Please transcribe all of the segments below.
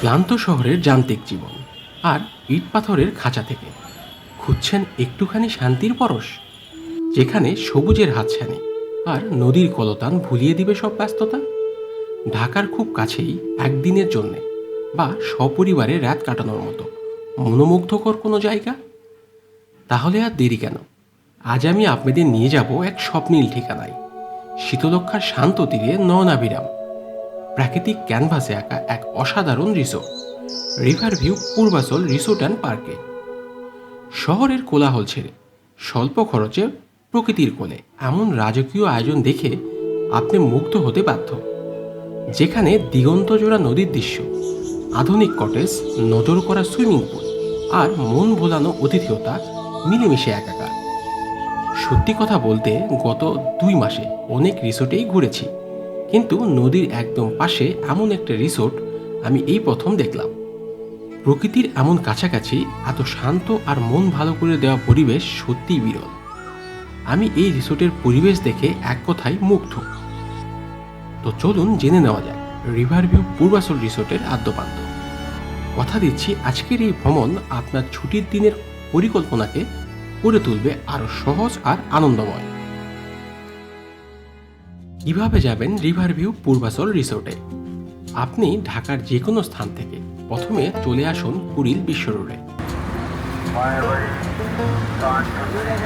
ক্লান্ত শহরের যান্ত্রিক জীবন আর ইট পাথরের খাঁচা থেকে। খুঁজছেন একটুখানি শান্তির পরশ, যেখানে সবুজের হাতছানি আর নদীর কলতান ভুলিয়ে দিবে সব ব্যস্ততা। ঢাকার খুব কাছেই একদিনের জন্যে বা সপরিবারে রাত কাটানোর মতো মনোমুগ্ধকর কোনো জায়গা? তাহলে আর দেরি কেন? আজ আমি আপনাদের নিয়ে যাব এক স্বপ্নীল ঠিকানায় শীতলক্ষার শান্ত তীরে নয়নাভিরাম। প্রাকৃতিক ক্যানভাসে আঁকা এক অসাধারণ resort. River view Purbachal resort and পার্কে। শহরের কোলাহল ছেড়ে, স্বল্প খরচে প্রকৃতির কোলে এমন রাজকীয় আয়োজন দেখে আপনি মুগ্ধ হতে বাধ্য। যেখানে দিগন্তজোড়া নদীর দৃশ্য, আধুনিক কটেজ, নজর করা সুইমিং পুল আর মন ভোলানো অতিথিয়তা মিলেমিশে একাকার। সত্যি কথা বলতে গত দুই মাসে অনেক রিসোর্টেই ঘুরেছি। কিন্তু নদীর একদম পাশে এমন একটা রিসোর্ট আমি এই প্রথম দেখলাম। প্রকৃতির এমন কাছাকাছি এত শান্ত আর মন ভালো করে দেওয়া পরিবেশ সত্যিই বিরল। আমি এই রিসোর্টের পরিবেশ দেখে এক কথায় মুগ্ধ। তো চলুন জেনে নেওয়া যাক, রিভার ভিউ পূর্বাচল রিসোর্টের আদ্যপান্ত। কথা দিচ্ছি আজকের এই ভ্রমণ আপনার ছুটির দিনের পরিকল্পনাকে করে তুলবে আরও সহজ আর আনন্দময়। কীভাবে যাবেন রিভার ভিউ পূর্বাচল রিসোর্টে আপনি ঢাকার যে কোনো স্থান থেকে প্রথমে চলে আসুন কুড়িল বিশ্ব রোডে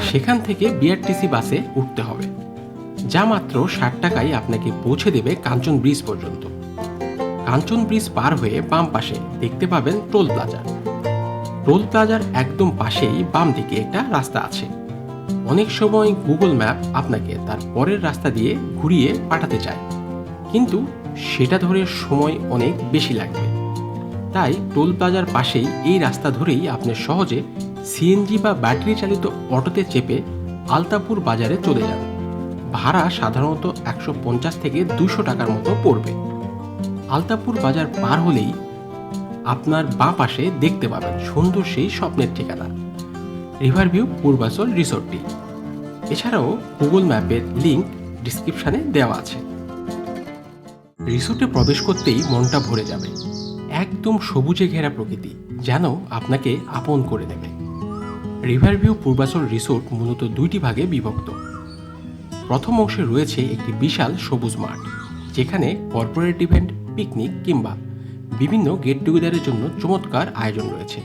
সেখান থেকে বিআরটিসি বাসে উঠতে হবে। যা মাত্র ষাট টাকায় আপনাকে পৌঁছে দেবে কাঞ্চন ব্রিজ পর্যন্ত। কাঞ্চন ব্রিজ পার হয়ে বাম পাশে দেখতে পাবেন টোল প্লাজা টোল প্লাজার একদম পাশেই বাম দিকে একটা রাস্তা আছে। অনেক সময় গুগল ম্যাপ আপনাকে তার পরের রাস্তা দিয়ে ঘুরিয়ে পাঠাতে চায়। কিন্তু সেটা ধরে সময় অনেক বেশি লাগবে। তাই টোল প্লাজার পাশেই এই রাস্তা ধরেই আপনি সহজে সিএনজি বা ব্যাটারি চালিত অটোতে চেপে আলতাপুর বাজারে চলে যান। ভাড়া সাধারণত একশো পঞ্চাশ থেকে দুশো টাকার মতো পড়বে। আলতাপুর বাজার পার হলেই আপনার বাঁ পাশে দেখতে পাবেন সুন্দর সেই স্বপ্নের ঠিকানা। রিভারভিউ পূর্বাচল রিসোর্টটি। এছাড়াও গুগল ম্যাপের লিঙ্ক ডিসক্রিপশানে দেওয়া আছে। রিসোর্টে প্রবেশ করতেই মনটা ভরে যাবে। একদম সবুজে ঘেরা প্রকৃতি যেন আপনাকে আপন করে দেবে। রিভার ভিউ পূর্বাচল রিসোর্ট মূলত দুইটি ভাগে বিভক্ত। প্রথম অংশে রয়েছে একটি বিশাল সবুজ মাঠ, যেখানে কর্পোরেট ইভেন্ট পিকনিক কিংবা বিভিন্ন গেট টুগেদারের জন্য চমৎকার আয়োজন রয়েছে।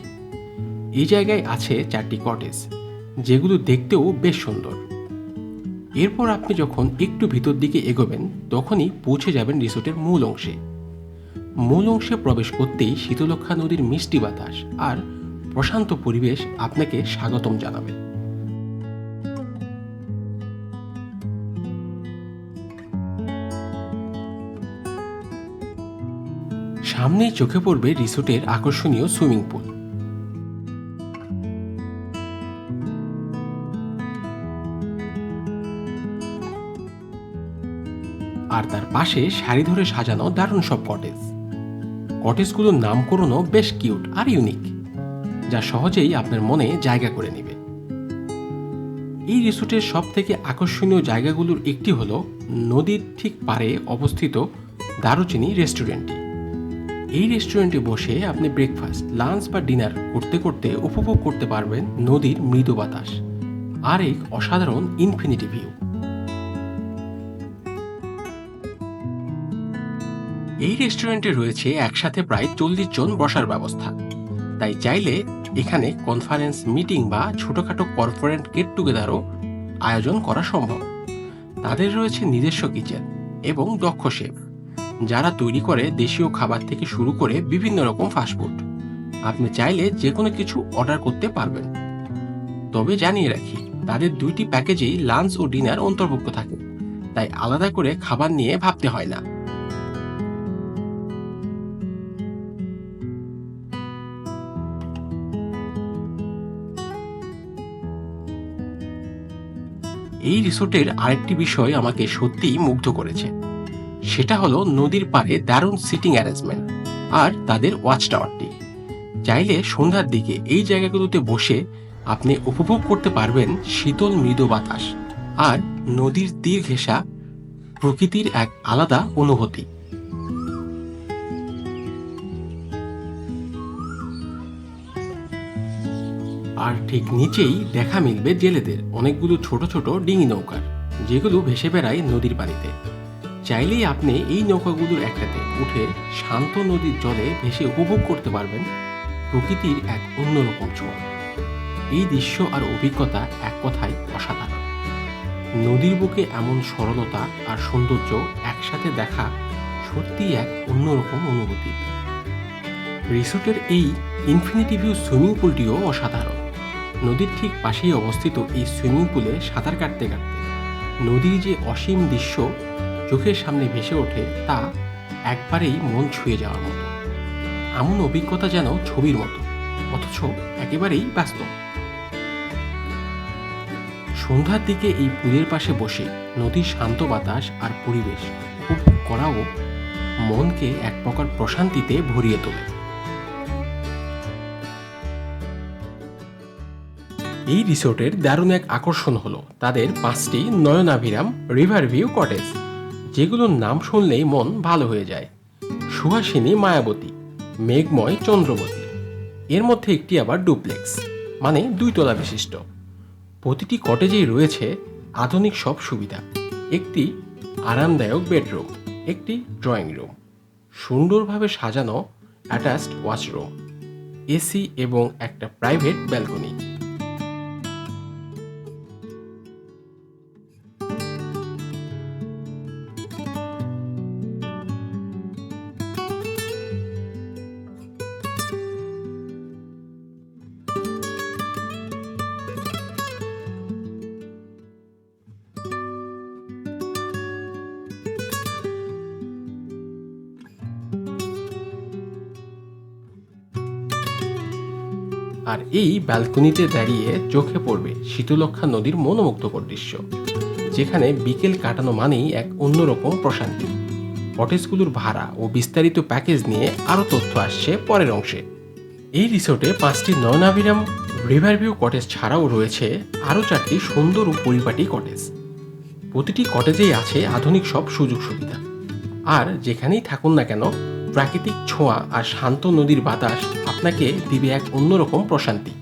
এই জায়গায় আছে চারটি কটেজ যেগুলো দেখতেও বেশ সুন্দর। এরপর আপনি যখন একটু ভিতর দিকে এগোবেন, তখনই পৌঁছে যাবেন রিসোর্টের মূল অংশে। মূল অংশে প্রবেশ করতেই শীতলক্ষা নদীর মিষ্টি বাতাস আর প্রশান্ত পরিবেশ আপনাকে স্বাগতম জানাবে। সামনেই চোখে পড়বে রিসোর্টের আকর্ষণীয় সুইমিং পুল। আর তার পাশে সারি ধরে সাজানো দারুণ সব কটেজ কটেজগুলোর নামকরণও বেশ কিউট আর ইউনিক যা সহজেই আপনার মনে জায়গা করে নেবে। এই রিসোর্টের সব থেকে আকর্ষণীয় জায়গাগুলোর একটি হলো নদীর ঠিক পারে অবস্থিত দারুচিনি রেস্টুরেন্টটি এই রেস্টুরেন্টে বসে আপনি ব্রেকফাস্ট লাঞ্চ বা ডিনার করতে করতে উপভোগ করতে পারবেন নদীর মৃদু বাতাস আর এক অসাধারণ ইনফিনিটি ভিউ এই রেস্টুরেন্টে রয়েছে একসাথে প্রায় চল্লিশ জন বসার ব্যবস্থা। তাই চাইলে এখানে কনফারেন্স মিটিং বা ছোটখাটো কর্পোরেট গেট টুগেদারও আয়োজন করা সম্ভব। তাদের রয়েছে নিজস্ব কিচেন এবং দক্ষ শেফ যারা তৈরি করে দেশীয় খাবার থেকে শুরু করে বিভিন্ন রকম ফাস্টফুড আপনি চাইলে যে কোনো কিছু অর্ডার করতে পারবেন। তবে জানিয়ে রাখি, তাদের দুইটি প্যাকেজেই লাঞ্চ ও ডিনার অন্তর্ভুক্ত থাকে, তাই আলাদা করে খাবার নিয়ে ভাবতে হয় না। এই রিসোর্টের আরেকটি বিষয় আমাকে সত্যিই মুগ্ধ করেছে। সেটা হলো নদীর পাড়ে দারুণ সিটিং অ্যারেঞ্জমেন্ট আর তাদের ওয়াচ টাওয়ারটি চাইলে সন্ধ্যার দিকে এই জায়গাগুলোতে বসে আপনি উপভোগ করতে পারবেন শীতল মৃদু বাতাস আর নদীর তীর ঘেঁষা প্রকৃতির এক আলাদা অনুভূতি। আর ঠিক নিচেই দেখা মিলবে জেলেদের অনেকগুলো ছোট ছোট ডিঙি নৌকার, যেগুলো ভেসে বেড়ায় নদীর পানিতে। চাইলেই আপনি এই নৌকাগুলোর একটাতে উঠে শান্ত নদীর জলে ভেসে উপভোগ করতে পারবেন প্রকৃতির এক অন্যরকম ছোঁয়া। এই দৃশ্য আর অভিজ্ঞতা এক কথায় অসাধারণ। নদীর বুকে এমন সরলতা আর সৌন্দর্য একসাথে দেখা সত্যিই এক অন্যরকম অনুভূতি। রিসোর্টের এই ইনফিনিটি ভিউ সুইমিং পুলটিও অসাধারণ। নদীর ঠিক পাশেই অবস্থিত এই সুইমিং পুলে সাঁতার কাটতে কাটতে। নদীর যে অসীম দৃশ্য চোখের সামনে ভেসে ওঠে তা একবারেই মন ছুঁয়ে যাওয়ার মতো। এমন অভিজ্ঞতা যেন ছবির মতো, অথচ একেবারেই ব্যস্ত সন্ধ্যার দিকে এই পুলের পাশে বসে নদীর শান্ত বাতাস আর পরিবেশ উপভোগ করাও মনকে এক প্রকার প্রশান্তিতে ভরিয়ে তোলে। এই রিসোর্টের দারুণ এক আকর্ষণ হলো তাদের পাঁচটি নয়নাভিরাম রিভার ভিউ কটেজ, যেগুলোর নাম শুনলেই মন ভালো হয়ে যায়। সুহাসিনী মায়াবতী, মেঘময় চন্দ্রবতী। এর মধ্যে একটি আবার ডুপ্লেক্স মানে দুই তলা বিশিষ্ট। প্রতিটি কটেজেই রয়েছে আধুনিক সব সুবিধা। একটি আরামদায়ক বেডরুম, একটি ড্রয়িং রুম, সুন্দরভাবে সাজানো অ্যাটাচড ওয়াশরুম, এসি এবং একটা প্রাইভেট ব্যালকনি। আর এই ব্যালকনিতে দাঁড়িয়ে চোখে পড়বে শীতলক্ষা নদীর মনোমুগ্ধকর দৃশ্য যেখানে বিকেল কাটানো মানেই এক অন্যরকম প্রশান্তি। কটেজগুলোর ভাড়া ও বিস্তারিত প্যাকেজ নিয়ে আরও তথ্য আসছে পরের অংশে। এই রিসোর্টে পাঁচটি নয়নাভিরাম রিভারভিউ কটেজ ছাড়াও রয়েছে আরও চারটি সুন্দর ও পরিপাটি কটেজ। প্রতিটি কটেজেই আছে আধুনিক সব সুযোগ সুবিধা। আর যেখানেই থাকুন না কেন, প্রাকৃতিক ছোঁয়া আর শান্ত নদীর বাতাস আপনাকে দিবে এক অন্যরকম প্রশান্তি।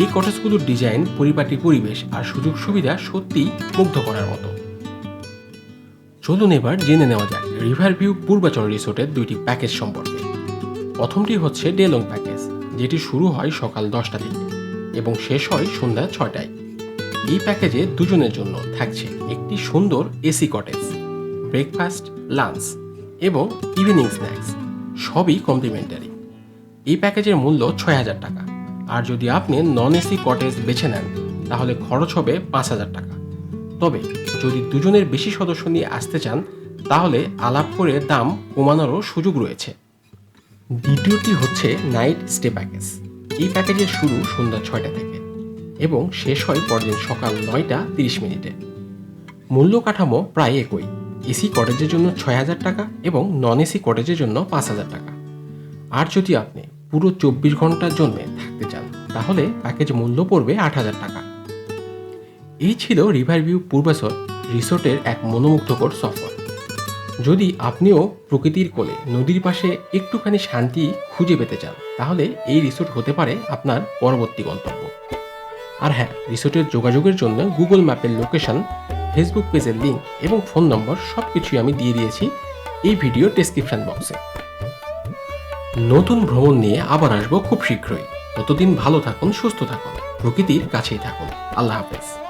এই কটেজগুলোর ডিজাইন, পরিপাটি পরিবেশ আর সুযোগ সুবিধা সত্যিই মুগ্ধ করার মতো। চলুন এবার জেনে নেওয়া যাক রিভার ভিউ পূর্বাচল রিসোর্টের দুইটি প্যাকেজ সম্পর্কে। প্রথমটি হচ্ছে ডেলং প্যাকেজ, যেটি শুরু হয় সকাল দশটা থেকে এবং শেষ হয় সন্ধ্যা ছয়টায়। এই প্যাকেজে দুজনের জন্য থাকছে একটি সুন্দর এসি কটেজ, ব্রেকফাস্ট, লাঞ্চ এবং ইভিনিং স্ন্যাক্স, সবই কমপ্লিমেন্টারি। এই প্যাকেজের মূল্য ছয় হাজার টাকা। আর যদি আপনি নন এসি কটেজ বেছে নেন, তাহলে খরচ হবে পাঁচ হাজার টাকা। তবে যদি দুজনের বেশি সদস্য নিয়ে আসতে চান, তাহলে আলাপ করে দাম কমানোরও সুযোগ রয়েছে। দ্বিতীয়টি হচ্ছে নাইট স্টে প্যাকেজ এই প্যাকেজের শুরু সন্ধ্যা ছয়টা থেকে এবং শেষ হয় পরদিন সকাল নয়টা তিরিশ মিনিটে। মূল্য কাঠামো প্রায় একই। এসি কটেজের জন্য ছয় হাজার টাকা এবং নন এসি কটেজের জন্য পাঁচ হাজার টাকা। আর যদি আপনি পুরো চব্বিশ ঘণ্টার জন্য থাকতে চান, তাহলে প্যাকেজ মূল্য পড়বে আট হাজার টাকা। এই ছিল রিভার ভিউ পূর্বাচল রিসোর্টের এক মনোমুগ্ধকর সফর। যদি আপনিও প্রকৃতির কোলে, নদীর পাশে একটুখানি শান্তি খুঁজে পেতে চান, তাহলে এই রিসোর্ট হতে পারে আপনার পরবর্তী গন্তব্য। আর হ্যাঁ রিসোর্টের যোগাযোগের জন্য গুগল ম্যাপের লোকেশন ফেসবুক পেজের লিঙ্ক এবং ফোন নম্বর সব কিছুই আমি দিয়ে দিয়েছি এই ভিডিও ডেসক্রিপশন বক্সে নতুন ভ্রমণ নিয়ে আবার আসব খুব শীঘ্রই। ততদিন ভালো থাকুন, সুস্থ থাকুন। প্রকৃতির কাছেই থাকুন। আল্লাহ হাফেজ।